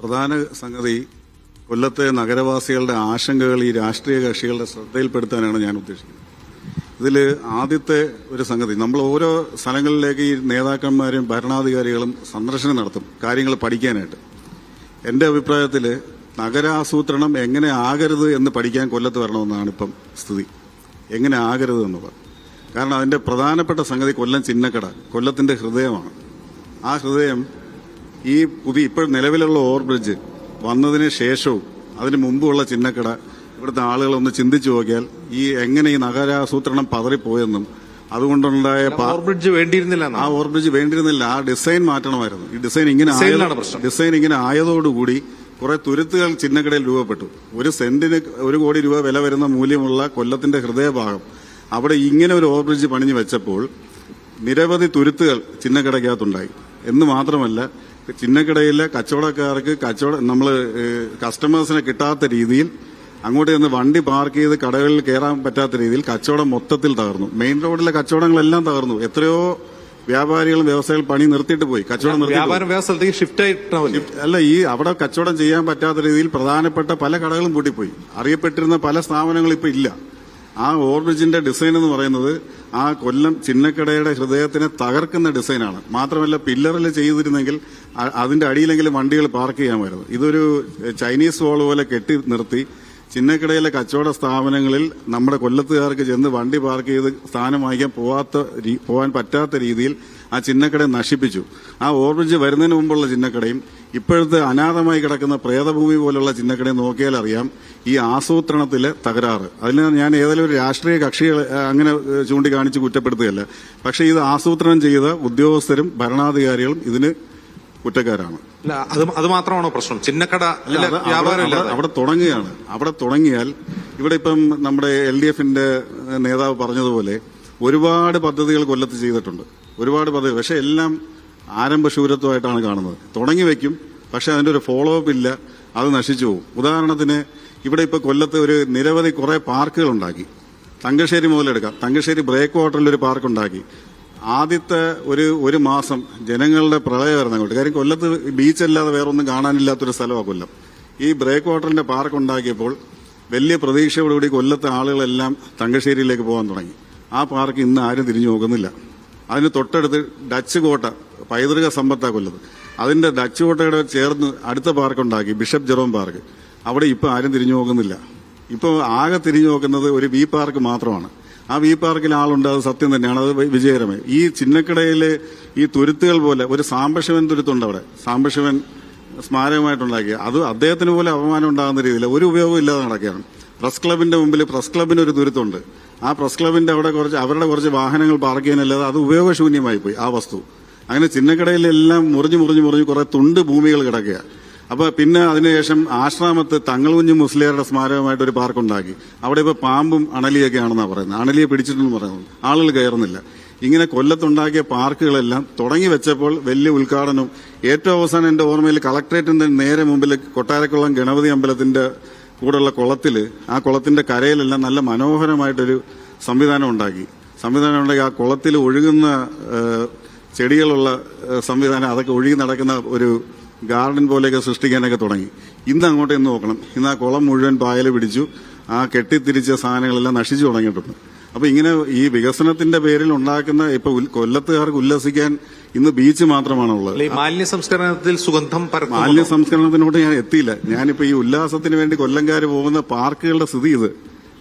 പ്രധാന സംഗതി കൊല്ലത്തെ നഗരവാസികളുടെ ആശങ്കകൾ ഈ രാഷ്ട്രീയ കക്ഷികളുടെ ശ്രദ്ധയിൽപ്പെടുത്താനാണ് ഞാൻ ഉദ്ദേശിക്കുന്നത്. ഇതിൽ ആദ്യത്തെ ഒരു സംഗതി നമ്മൾ ഓരോ സ്ഥലങ്ങളിലേക്ക് ഈ നേതാക്കന്മാരും ഭരണാധികാരികളും സന്ദർശനം നടത്തും കാര്യങ്ങൾ പഠിക്കാനായിട്ട്. എന്റെ അഭിപ്രായത്തിൽ നഗരാസൂത്രണം എങ്ങനെ ആകരുത് എന്ന് പഠിക്കാൻ കൊല്ലത്ത് വരണമെന്നാണ് ഇപ്പം സ്ഥിതി. എങ്ങനെ ആകരുത് എന്നുള്ളത് കാരണം അതിന്റെ പ്രധാനപ്പെട്ട സംഗതി കൊല്ലം ചിന്നക്കട കൊല്ലത്തിന്റെ ഹൃദയമാണ്. ആ ഹൃദയം ഈ പുതിയ ഇപ്പോൾ നിലവിലുള്ള ഓവർ ബ്രിഡ്ജ് വന്നതിന് ശേഷവും അതിന് മുമ്പുള്ള ചിഹ്നക്കട ഇവിടുത്തെ ആളുകളൊന്ന് ചിന്തിച്ചു നോക്കിയാൽ ഈ എങ്ങനെ ഈ നഗരാസൂത്രണം പതറിപ്പോയെന്നും അതുകൊണ്ടുണ്ടായ ഓവർബ്രിഡ്ജ് ഓവർ വേണ്ടിയിരുന്നില്ല ആ ഓവർബ്രിഡ്ജ് വേണ്ടിയിരുന്നില്ല. ആ ഡിസൈൻ മാറ്റണമായിരുന്നു. ഈ ഡിസൈൻ ഇങ്ങനെ. ഡിസൈൻ ഇങ്ങനെ ആയതോടുകൂടി കുറെ തുരുത്തുകൾ ചിഹ്നക്കടയിൽ രൂപപ്പെട്ടു. ഒരു സെന്റിന് ഒരു കോടി രൂപ വില വരുന്ന മൂല്യമുള്ള കൊല്ലത്തിന്റെ ഹൃദയഭാഗം. അവിടെ ഇങ്ങനെ ഒരു ഓവർബ്രിഡ്ജ് പണിഞ്ഞു വെച്ചപ്പോൾ നിരവധി തുരുത്തുകൾ ചിഹ്നക്കടയ്ക്കകത്തുണ്ടായി എന്ന് മാത്രമല്ല ചിന്നക്കടയിലെ കച്ചവടക്കാർക്ക് കച്ചവട നമ്മൾ കസ്റ്റമേഴ്സിനെ കിട്ടാത്ത രീതിയിൽ അങ്ങോട്ട് ചെന്ന് വണ്ടി പാർക്ക് ചെയ്ത് കടകളിൽ കയറാൻ പറ്റാത്ത രീതിയിൽ കച്ചവടം മൊത്തത്തിൽ തകർന്നു. മെയിൻ റോഡിലെ കച്ചവടങ്ങളെല്ലാം തകർന്നു. എത്രയോ വ്യാപാരികളും വ്യവസായികൾ പണി നിർത്തിയിട്ട് പോയി. കച്ചവടം നിർത്തി ഷിഫ്റ്റ് അല്ല ഈ അവിടെ കച്ചവടം ചെയ്യാൻ പറ്റാത്ത രീതിയിൽ പ്രധാനപ്പെട്ട പല കടകളും പൂട്ടിപ്പോയി. അറിയപ്പെട്ടിരുന്ന പല സ്ഥാപനങ്ങളും ഇപ്പൊ ഇല്ല. ആ ഓവർബ്രിഡ്ജിന്റെ ഡിസൈൻ എന്ന് പറയുന്നത് ആ കൊല്ലം ചിന്നക്കടയുടെ ഹൃദയത്തിനെ തകർക്കുന്ന ഡിസൈനാണ്. മാത്രമല്ല പില്ലറിൽ ചെയ്തിരുന്നെങ്കിൽ അതിന്റെ അടിയിലെങ്കിലും വണ്ടികൾ പാർക്ക് ചെയ്യാമായിരുന്നു. ഇതൊരു ചൈനീസ് വാൾ പോലെ കെട്ടി നിർത്തി ചിന്നക്കടയിലെ കച്ചവട സ്ഥാപനങ്ങളിൽ നമ്മുടെ കൊല്ലത്തുകാർക്ക് ചെന്ന് വണ്ടി പാർക്ക് ചെയ്ത് സ്ഥാനം വാങ്ങിക്കാൻ പോവാത്ത പോകാൻ പറ്റാത്ത രീതിയിൽ ആ ചിന്നക്കടയെ നശിപ്പിച്ചു. ആ ഓവർബ്രിഡ്ജ് വരുന്നതിന് മുമ്പുള്ള ചിന്നക്കടയും ഇപ്പോഴത്തെ അനാഥമായി കിടക്കുന്ന പ്രേതഭൂമി പോലുള്ള ചിന്നക്കടയും നോക്കിയാൽ അറിയാം ഈ ആസൂത്രണത്തിലെ തകരാറ്. അതിൽ ഞാൻ ഏതെങ്കിലും ഒരു രാഷ്ട്രീയ കക്ഷികൾ അങ്ങനെ ചൂണ്ടിക്കാണിച്ച് കുറ്റപ്പെടുത്തുകയല്ല. പക്ഷേ ഇത് ആസൂത്രണം ചെയ്ത ഉദ്യോഗസ്ഥരും ഭരണാധികാരികളും ഇതിന് കുറ്റക്കാരാണ്. അല്ല അത് അത് മാത്രമാണോ പ്രശ്നം? ചിന്നക്കട അവിടെ- അവിടെ തുടങ്ങുകയാണ്. അവിടെ തുടങ്ങിയാൽ ഇവിടെ ഇപ്പം നമ്മുടെ എൽ ഡി എഫിന്റെ നേതാവ് പറഞ്ഞതുപോലെ ഒരുപാട് പദ്ധതികൾ കൊല്ലത്ത് ചെയ്തിട്ടുണ്ട്. ഒരുപാട് പദ്ധതി പക്ഷെ എല്ലാം ആരംഭശൂരത്വമായിട്ടാണ് കാണുന്നത്. തുടങ്ങി വയ്ക്കും പക്ഷേ അതിന്റെ ഒരു ഫോളോ അപ്പ് ഇല്ല അത് നശിച്ചു പോകും. ഉദാഹരണത്തിന് ഇവിടെ ഇപ്പോൾ കൊല്ലത്ത് ഒരു നിരവധി കുറേ പാർക്കുകൾ ഉണ്ടാക്കി. തങ്കശ്ശേരി മുതലെടുക്കാം. തങ്കശ്ശേരി ബ്രേക്ക് വാട്ടറിൽ ഒരു പാർക്ക് ഉണ്ടാക്കി. ആദ്യത്തെ ഒരു ഒരു മാസം ജനങ്ങളുടെ പ്രളയമായിരുന്നു അങ്ങോട്ട്. കാര്യം കൊല്ലത്ത് ബീച്ചല്ലാതെ വേറൊന്നും കാണാനില്ലാത്തൊരു സ്ഥലമാണ് കൊല്ലം. ഈ ബ്രേക്ക് വാട്ടറിന്റെ പാർക്ക് ഉണ്ടാക്കിയപ്പോൾ വലിയ പ്രതീക്ഷയോടുകൂടി കൊല്ലത്തെ ആളുകളെല്ലാം തങ്കശ്ശേരിയിലേക്ക് പോകാൻ തുടങ്ങി. ആ പാർക്ക് ഇന്ന് ആരും തിരിഞ്ഞു നോക്കുന്നില്ല. അതിന് തൊട്ടടുത്ത് ഡച്ച് കോട്ട. പൈതൃക സമ്പത്താ കൊല്ലത്. അതിന്റെ ഡച്ച് കോട്ടയുടെ ചേർന്ന് അടുത്ത പാർക്ക് ഉണ്ടാക്കി ബിഷപ്പ് ജെറോം പാർക്ക്. അവിടെ ഇപ്പം ആരും തിരിഞ്ഞു നോക്കുന്നില്ല. ഇപ്പോൾ ആകെ തിരിഞ്ഞു നോക്കുന്നത് ഒരു വി പാർക്ക് മാത്രമാണ്. ആ വി പാർക്കിൽ ആളുണ്ട് അത് സത്യം തന്നെയാണ് അത് വിജയകരമായി. ഈ ചിന്നക്കടയിലെ ഈ തുരുത്തുകൾ പോലെ ഒരു സാംബശിവൻ തുരുത്തുണ്ട് അവിടെ. സാംബശിവൻ സ്മാരകമായിട്ടുണ്ടാക്കിയ അത് അദ്ദേഹത്തിന് പോലെ അപമാനം ഉണ്ടാകുന്ന രീതിയിൽ ഒരു ഉപയോഗം ഇല്ലാതെ നടക്കുകയാണ്. പ്രസ് ക്ലബിന്റെ മുമ്പിൽ പ്രസ് ക്ലബിന് ഒരു തുരുത്തുണ്ട്. ആ പ്രസ് ക്ലബിന്റെ അവിടെ കുറച്ച് അവരുടെ കുറച്ച് വാഹനങ്ങൾ പാർക്ക് ചെയ്യാനല്ലാതെ അത് ഉപയോഗശൂന്യമായി പോയി ആ വസ്തു. അങ്ങനെ ചിന്നക്കടയിലെല്ലാം മുറിഞ്ഞു മുറിഞ്ഞു മുറിഞ്ഞു കുറെ തുണ്ട് ഭൂമികൾ കിടക്കുക അപ്പൊ പിന്നെ അതിനുശേഷം ആശ്രാമത്ത് തങ്ങളുകുഞ്ഞു മുസ്ലിയാരുടെ സ്മാരകമായിട്ട് ഒരു പാർക്ക് അവിടെ ഇപ്പൊ പാമ്പും അണലിയൊക്കെ ആണെന്നാണ് പറയുന്നത്. അണലിയെ പിടിച്ചിട്ടെന്ന് പറയുന്നത്. ആളുകൾ കയറുന്നില്ല. ഇങ്ങനെ കൊല്ലത്തുണ്ടാക്കിയ പാർക്കുകളെല്ലാം തുടങ്ങി വെച്ചപ്പോൾ വലിയ ഉദ്ഘാടനവും ഏറ്റവും അവസാനം എന്റെ ഓർമ്മയിൽ കളക്ടറേറ്റിന്റെ നേരെ മുമ്പിൽ കൊട്ടാരക്കുളം ഗണപതി അമ്പലത്തിന്റെ കൂടെയുള്ള കുളത്തിൽ ആ കുളത്തിന്റെ കരയിലെല്ലാം നല്ല മനോഹരമായിട്ടൊരു സംവിധാനം ഉണ്ടാക്കി. സംവിധാനം ഉണ്ടാക്കി. ആ കുളത്തിൽ ഒഴുകുന്ന ചെടികളുള്ള സംവിധാനം അതൊക്കെ ഒഴുകി നടക്കുന്ന ഒരു ഗാർഡൻ പോലെയൊക്കെ സൃഷ്ടിക്കാനൊക്കെ തുടങ്ങി. ഇന്ന് അങ്ങോട്ട് ഇന്ന് നോക്കണം. ഇന്ന് ആ കുളം മുഴുവൻ പായൽ പിടിച്ചു. ആ കെട്ടിത്തിരിച്ച സാധനങ്ങളെല്ലാം നശിച്ചു തുടങ്ങിയിട്ടുണ്ട്. അപ്പോൾ ഇങ്ങനെ ഈ വികസനത്തിന്റെ പേരിൽ ഉണ്ടാക്കുന്ന ഇപ്പൊ കൊല്ലത്തുകാർക്ക് ഉല്ലസിക്കാൻ ഇന്ന് ബീച്ച് മാത്രമാണുള്ളത്. മാലിന്യ സംസ്കരണത്തിൽ സുഗന്ധം മാലിന്യ സംസ്കരണത്തിനോട് ഞാൻ എത്തിയില്ല. ഞാനിപ്പോ ഈ ഉല്ലാസത്തിന് വേണ്ടി കൊല്ലംകാർ പോകുന്ന പാർക്കുകളുടെ സ്ഥിതി ഇത്.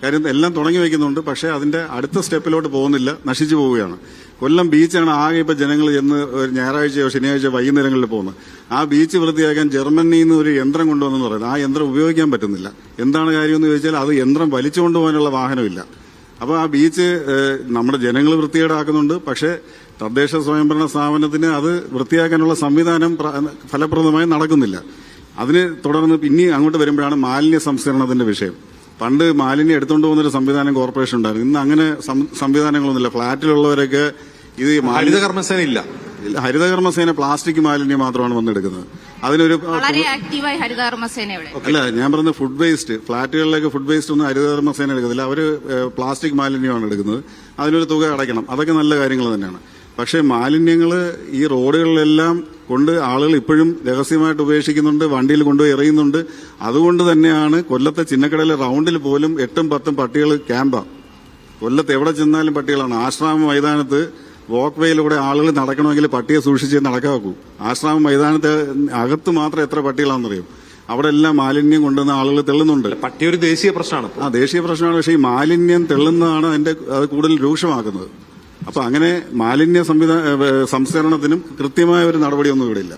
കാര്യം എല്ലാം തുടങ്ങി വയ്ക്കുന്നുണ്ട്. പക്ഷേ അതിന്റെ അടുത്ത സ്റ്റെപ്പിലോട്ട് പോകുന്നില്ല. നശിച്ചു പോവുകയാണ്. കൊല്ലം ബീച്ചാണ് ആകെ ഇപ്പൊ ജനങ്ങൾ ചെന്ന് ഒരു ഞായറാഴ്ചയോ ശനിയാഴ്ചയോ വൈകുന്നേരങ്ങളിൽ പോകുന്നത്. ആ ബീച്ച് വൃത്തിയാക്കാൻ ജർമ്മനിയിൽ നിന്ന് ഒരു യന്ത്രം കൊണ്ടുവന്നെന്ന് പറയുന്നത്. ആ യന്ത്രം ഉപയോഗിക്കാൻ പറ്റുന്നില്ല. എന്താണ് കാര്യമെന്ന് ചോദിച്ചാൽ അത് യന്ത്രം വലിച്ചു കൊണ്ടുപോകാനുള്ള വാഹനമില്ല. അപ്പൊ ആ ബീച്ച് നമ്മുടെ ജനങ്ങൾ വൃത്തികേടാക്കുന്നുണ്ട്. പക്ഷേ തദ്ദേശ സ്വയംഭരണ സ്ഥാപനത്തിന് അത് വൃത്തിയാക്കാനുള്ള സംവിധാനം ഫലപ്രദമായി നടക്കുന്നില്ല. അതിന് തുടർന്ന് പിന്നെ അങ്ങോട്ട് വരുമ്പോഴാണ് മാലിന്യ സംസ്കരണത്തിന്റെ വിഷയം. പണ്ട് മാലിന്യം എടുത്തുകൊണ്ട് പോകുന്നൊരു സംവിധാനം കോർപ്പറേഷൻ ഉണ്ടായിരുന്നു. ഇന്ന് അങ്ങനെ സംവിധാനങ്ങളൊന്നുമില്ല. ഫ്ളാറ്റിലുള്ളവരൊക്കെ ഇത് ഹരിതകർമ്മസേന മാലിന്യ ഹരിത കർമ്മസേന ഇല്ല ഹരിതകർമ്മസേന പ്ലാസ്റ്റിക് മാലിന്യം മാത്രമാണ് വന്നെടുക്കുന്നത്. അതിനൊരു അല്ല ഞാൻ പറഞ്ഞ ഫുഡ് വേസ്റ്റ് ഫ്ളാറ്റുകളിലേക്ക് ഫുഡ് വേസ്റ്റ് ഒന്നും ഹരിതകർമ്മസേന എടുക്കത്തില്ല. അവർ പ്ലാസ്റ്റിക് മാലിന്യമാണ് എടുക്കുന്നത്. അതിനൊരു തുക അടയ്ക്കണം. അതൊക്കെ നല്ല കാര്യങ്ങൾ തന്നെയാണ്. പക്ഷേ മാലിന്യങ്ങൾ ഈ റോഡുകളിലെല്ലാം കൊണ്ട് ആളുകൾ ഇപ്പോഴും രഹസ്യമായിട്ട് ഉപേക്ഷിക്കുന്നുണ്ട് വണ്ടിയിൽ കൊണ്ടുപോയി എറിയുന്നുണ്ട്. അതുകൊണ്ട് തന്നെയാണ് കൊല്ലത്തെ ചിന്നക്കടയിലെ റൗണ്ടിൽ പോലും എട്ടും പത്തും പട്ടികൾ ക്യാമ്പാണ് കൊല്ലത്ത് എവിടെ ചെന്നാലും പട്ടികളാണ്. ആശ്രാമ മൈതാനത്ത് വോക്ക്വേയിലൂടെ ആളുകൾ നടക്കണമെങ്കിൽ പട്ടിയെ സൂക്ഷിച്ച് നടക്കാക്കൂ ആശ്രാമ മൈതാനത്തെ അകത്ത് മാത്രം എത്ര പട്ടികളാണെന്നറിയും? അവിടെ എല്ലാം മാലിന്യം കൊണ്ടുവന്ന ആളുകൾ തെള്ളുന്നുണ്ട്. പട്ടി ഒരു ദേശീയ പ്രശ്നമാണ് ആ ദേശീയ പ്രശ്നമാണ്. പക്ഷേ ഈ മാലിന്യം തെള്ളുന്നതാണ് അതിന്റെ അത് കൂടുതൽ രൂക്ഷമാക്കുന്നത്. അപ്പൊ അങ്ങനെ മാലിന്യ സംവിധാന സംസ്കരണത്തിനും കൃത്യമായ ഒരു നടപടിയൊന്നും ഇവിടെ ഇല്ല.